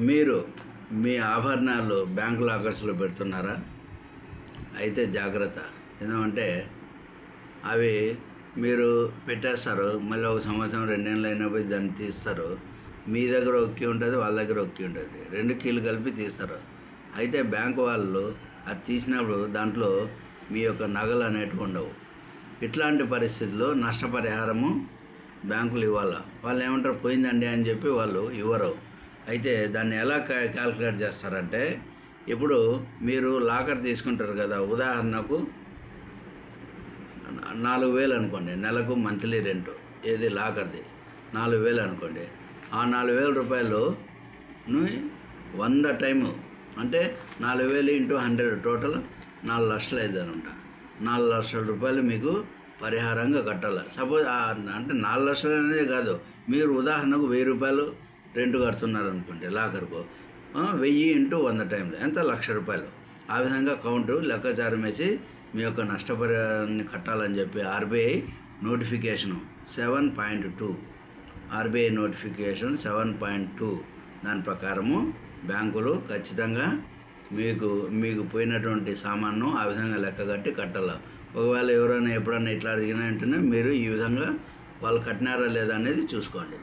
మీరు మీ ఆభరణాలు బ్యాంకు లాకర్స్లో పెడుతున్నారా? అయితే జాగ్రత్త. ఎందుకంటే అవి మీరు పెట్టేస్తారు. మళ్ళీ ఒక సంవత్సరం రెండేళ్ళు అయినప్పుడు దాన్ని తీస్తారు. మీ దగ్గర ఒక్కి ఉంటుంది వాళ్ళ దగ్గర ఒక్కి ఉంటుంది. రెండు కీలు కలిపి తీస్తారు. అయితే బ్యాంకు వాళ్ళు అది తీసినప్పుడు దాంట్లో మీ యొక్క నగలు అనేటివి ఉండవు. ఇట్లాంటి పరిస్థితుల్లో నష్టపరిహారము బ్యాంకులు ఇవ్వాలి? వాళ్ళు ఏమంటారు? పోయిందండి అని చెప్పి వాళ్ళు ఇవ్వరు. అయితే దాన్ని ఎలా కా- క్యాల్కులేట్ చేస్తారంటే ఇప్పుడు మీరు లాకర్ తీసుకుంటారు కదా ఉదాహరణకు నాలుగు వేలు అనుకోండి నెలకు మంత్లీ రెంట్ ఏది లాకర్ది నాలుగు వేలు అనుకోండి. ఆ నాలుగు వేల రూపాయలు వంద టైము అంటే నాలుగు వేలు ఇంటూ హండ్రెడ్ టోటల్ నాలుగు లక్షలు అయింది అనమాట నాలుగు లక్షల రూపాయలు మీకు పరిహారంగా కట్టాలి. సపోజ్ అంటే నాలుగు లక్షలు అనేది కాదు మీరు ఉదాహరణకు వెయ్యి రూపాయలు రెంట్ కడుతున్నారు అనుకోండి లాకర్కు వెయ్యి ఇంటూ వంద టైంలో ఎంత? లక్ష రూపాయలు. ఆ విధంగా కౌంటు లెక్కాచారం వేసి మీ యొక్క నష్టపరిహారాన్ని కట్టాలని చెప్పి RBI notification seven point two RBI notification seven point two దాని ప్రకారము బ్యాంకులు ఖచ్చితంగా మీకు మీకు పోయినటువంటి సామాన్ను ఆ విధంగా లెక్క కట్టి కట్టాలి. ఒకవేళ ఎవరైనా ఎప్పుడైనా ఇట్లా అడిగినా వెంటనే మీరు ఈ విధంగా వాళ్ళు కట్టినారా లేదా అనేది చూసుకోండి.